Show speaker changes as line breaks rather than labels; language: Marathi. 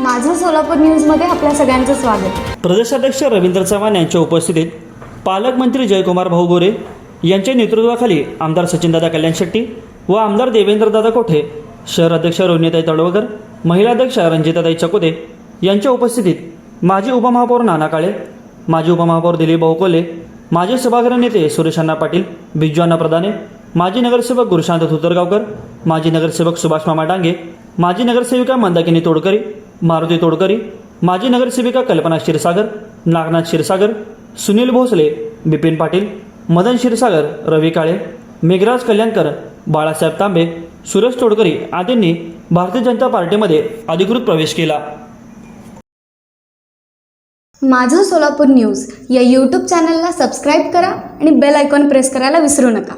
माझं सोलापूर न्यूजमध्ये आपल्या सगळ्यांचं स्वागत.
प्रदेशाध्यक्ष रवींद्र चव्हाण यांच्या उपस्थितीत पालकमंत्री जयकुमार भाऊ गोरे यांच्या नेतृत्वाखाली आमदार सचिनदादा कल्याण शेट्टी व आमदार देवेंद्रदादा कोठे शहर अध्यक्ष रोनिताई तळवकर महिला अध्यक्ष रंजिताताई यांच्या उपस्थितीत माजी उपमहापौर नाना काळे माजी उपमहापौर दिलीप भाऊ कोले माजी सभागृह नेते सुरेश अण्णा पाटील बिज्जूअण्णा प्रधाने माजी नगरसेवक गुरुशांत धुतरगावकर माजी नगरसेवक सुभाष मामा डांगे माजी नगरसेविका मंदाकिनी तोडकरी मारुती तोडकरी माजी नगरसेविका कल्पना क्षीरसागर नागनाथ क्षीरसागर सुनील भोसले बिपिन पाटील मदन क्षीरसागर रवी काळे मेघराज कल्याणकर बाळासाहेब तांबे सुरेश तोडकरी आदींनी भारतीय जनता पार्टीमध्ये अधिकृत प्रवेश केला.
माझं सोलापूर न्यूज या यूट्यूब चॅनलला सबस्क्राईब करा आणि बेल आयकॉन प्रेस करायला विसरू नका.